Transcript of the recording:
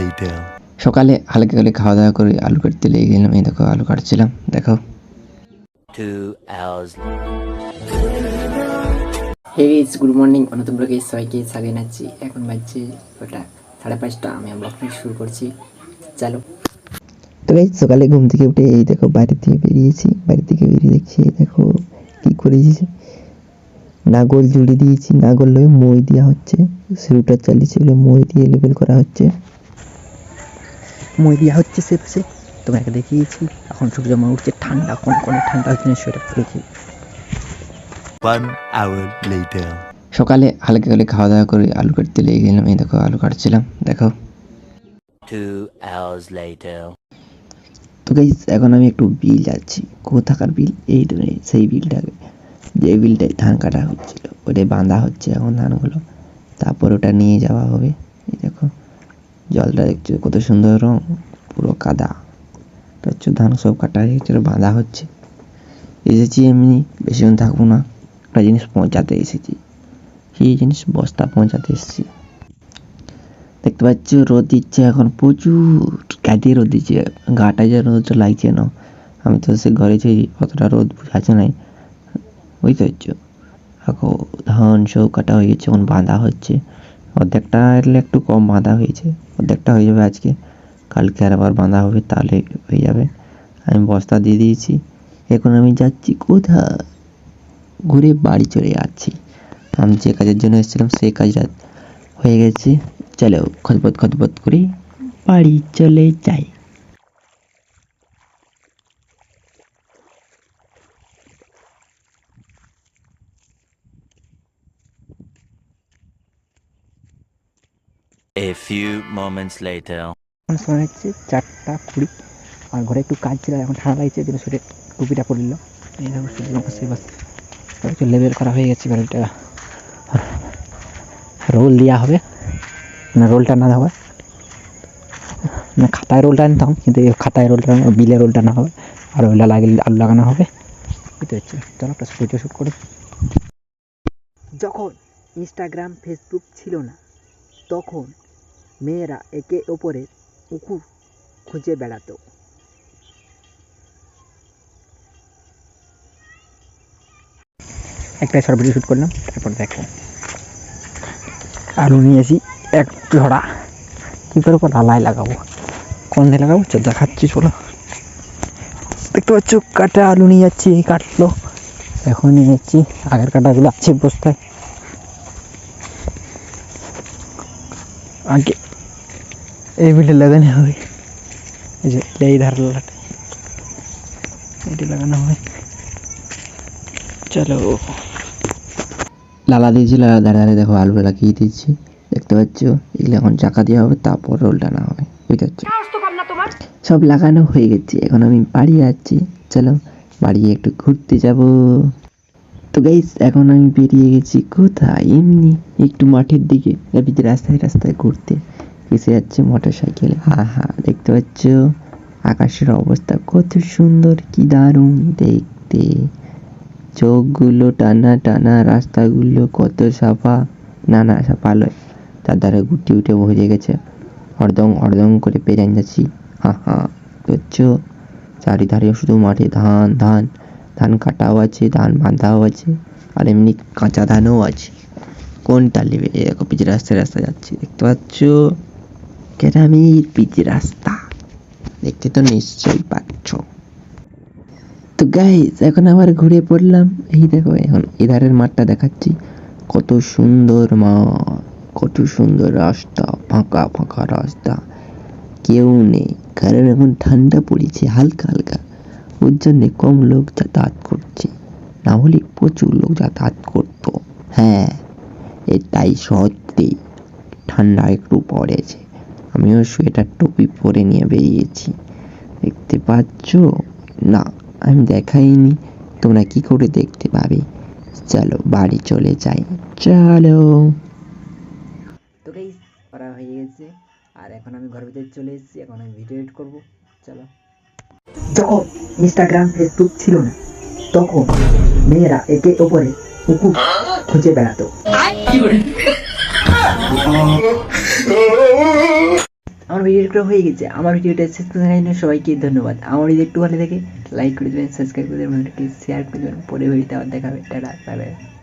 later. সকালে হালকা করে খাওয়া দাওয়া করে আলু কাটতে লেগে গেলাম। এই দেখো আলু কাটছিলাম দেখো। Two hours hey guys good morning নতুন ব্লগে সবাইকে স্বাগত জানাচ্ছি। এখন বাজছে ওটা সাড়ে পাঁচটা। আমি ব্লগটা শুরু করছি। চলো। তো গাইজ সকালে ঘুম থেকে উঠে এই দেখো বাড়ি থেকে বেরিয়েছি। বাড়ি থেকে বেরিয়ে দেখছি দেখো কি করেছি নাগল জুড়ে দিয়েছি নাগল লয়ে মই দেওয়া হচ্ছে। শুরুটা চালিয়েছি মই দিয়ে লেবেল করা হচ্ছে। মই দেওয়া হচ্ছে সে পাশে। তোমাকে দেখিয়েছি। এখন সূর্য মা উঠছে ঠান্ডা কোন কোন ঠান্ডা হচ্ছে না সোয়েটার পরেছি One hour সকালে হালকা করে খাওয়া দাওয়া করে আলু কাটতে লেগে গেলাম। এই দেখো আলু কাটছিলাম। দেখো। Two hours later. তো গাইজ এখন আমি একটু বিল যাচ্ছি। কোথাকার বিল? এই তো এই সেই বিলটাকে। যে বিলটায় ধান কাটা হচ্ছিল ওটাই বাঁধা হচ্ছে এখন ধানগুলো। তারপর ওটা নিয়ে যাওয়া হবে। এই দেখো। জলটা দেখছ? কত সুন্দর রং, পুরো কাদা। হচ্ছে ধান সব কাটা হয়ে গেছে বাঁধা হচ্ছে। এসেছি এমনি বেশিক্ষণ থাকব না। একটা জিনিস পৌঁছাতে এসেছি। সেই জিনিস বস্তা পৌঁছাতে এসেছি। দেখতে পাচ্ছ, রোদ দিচ্ছে এখন প্রচুর। কাটিয়ে রোদ দিচ্ছে, গাটা যে রোদটা লাগছে না। আমি তো সে ঘরে ছি অতটা রোদ বুঝাচ্ছে নাই। বুঝতে পারছ এখন ধান সব কাটা হয়ে গেছে, এখন বাঁধা হচ্ছে। অর্ধেকটা এলে একটু কম বাঁধা হয়েছে, অর্ধেকটা হয়ে যাবে আজকে। কালকে আর আবার বাঁধা হবে, তাহলে হয়ে যাবে। আমি বস্তা দিয়ে দিয়েছি। এখন আমি যাচ্ছি কোথায়? ঘুরে বাড়ি চলে যাচ্ছি। আমি যে কাজের জন্য এসেছিলাম, সেই কাজটা হয়ে গেছে। চলো খতপত খতপত করে বাড়ি চলে যাই। A few moments later. এখন সময় হচ্ছে চারটা কুড়ি। আর ঘরে একটু কাজ ছিল এখন ঠান্ডা লাগছে যেন শরীরে টুপিটা পরে নিল এই দেখো সূর্য বসে বাস একটু লেবেল করা হয়ে গেছে এটা রোল দেওয়া হবে। না রোলটা না হবে। না খাতায় রোলটা নিতাম কিন্তু এই খাতায় রোলটা না, বিলে রোলটা না হবে। আর ওইটা লাগিয়ে আলু লাগানো হবে। বুঝতে পারছি চলো একটা ভিডিও শ্যুট করি। যখন ইনস্টাগ্রাম ফেসবুক ছিল না তখন মেয়েরা একে অপরের উকুর খুঁজে বেড়াতো। একটা শর্ট ভিডিও শ্যুট করলাম, তারপর দেখো। আলু নিয়েছি এক ঝড়া কী করে লালাই লাগাবো? কোন দিয়ে লাগাবো? চল দেখাচ্ছি, চলো। দেখতে পাচ্ছ, কাটা আলু নিয়ে যাচ্ছি, কাটলো। এখন নিয়ে যাচ্ছি, আগের কাটাগুলো আছে বস্তায়। আগে এই বিলে লাগানো হবে। এই যে এই ধার লাগাতে এটি লাগানো হবে। চলো। লালা দিয়েছি লালা ধারে ধারে দেখো আলু লাগিয়ে দিচ্ছি? দেখতে পাচ্ছ? এগুলো এখন চাকা দেওয়া হবে তারপর রোল টানা হবে। বুঝতে পারছ? সব লাগানো হয়ে গেছে এখন আমি বাড়ি যাচ্ছি। চলো বাড়ি একটু ঘুরতে যাব। তো গাইস এখন আমি বেরিয়ে গেছি কোথায়? এমনি একটু মাঠের দিকে রাস্তায় রাস্তায় ঘুরতে। এসে যাচ্ছে মোটর সাইকেলে হা দেখতে পাচ্ছ? আকাশের অবস্থা কত সুন্দর, কি দারুণ। দেখতে চোখগুলো টানা টানা, রাস্তাগুলো কত সাফা। না না সাফা লয় তার দ্বারা গুটি উঠে ভরে গেছে। হরদং হরদং করে পেরান যাচ্ছি। হা হা বুঝছ চারিধারে শুধু মাঠে ধান ধান। ধান কাটাও আছে, ধান বাঁধাও আছে, আর এমনি কাঁচা ধানও আছে। কোনটা নেবে? এরকম পিচ রাস্তায় রাস্তা যাচ্ছে। দেখতে পাচ্ছ? গ্রামের পিচ রাস্তা। দেখতে তো নিশ্চয়ই পাচ্ছ। তো গাইজ এখন আবার ঘুরে পড়লাম। এই দেখো, এখন এধারের মাঠটা দেখাচ্ছি। কত সুন্দর মাঠ, কত সুন্দর রাস্তা, ফাঁকা ফাঁকা রাস্তা। কেউ নেই, কারণ এখন ঠান্ডা পড়েছে, হালকা হালকা। ওর জন্যে কম লোক যাতায়াত করছে। না হলে প্রচুর লোক যাতায়াত করতো। হ্যাঁ এটাই সত্যি। ঠান্ডা একটু পড়েছে। আমিও সোয়েটার টুপি পরে নিয়ে বেরিয়েছি। দেখতে পাচ্ছ? না আমি দেখাইনি। তোমরা কি করে দেখতে পাবে? চলো বাড়ি চলে যাই। চলো। তো গাইস করা হয়ে গেছে। আর এখন আমি ঘরের ভিতরে চলে এসেছি। এখন আমি ভিডিও এডিট করব। চলো। যখন ইনস্টাগ্রাম ফেসবুক ছিল না তখন মেয়েরা একে অপরে কুকুর খুঁজে বেড়াতো। ভিডিওটা হয়ে গেছে। আমার ভিডিওটা শেষ করে দেখার জন্য সবাইকে ধন্যবাদ। আমার ভিডিও একটু ভালো দেখে লাইক করে দেবেন সাবস্ক্রাইব করে দেবেন শেয়ার করে দেবেন। পরে ভিডিওতে আবার দেখাবে। Tata bye bye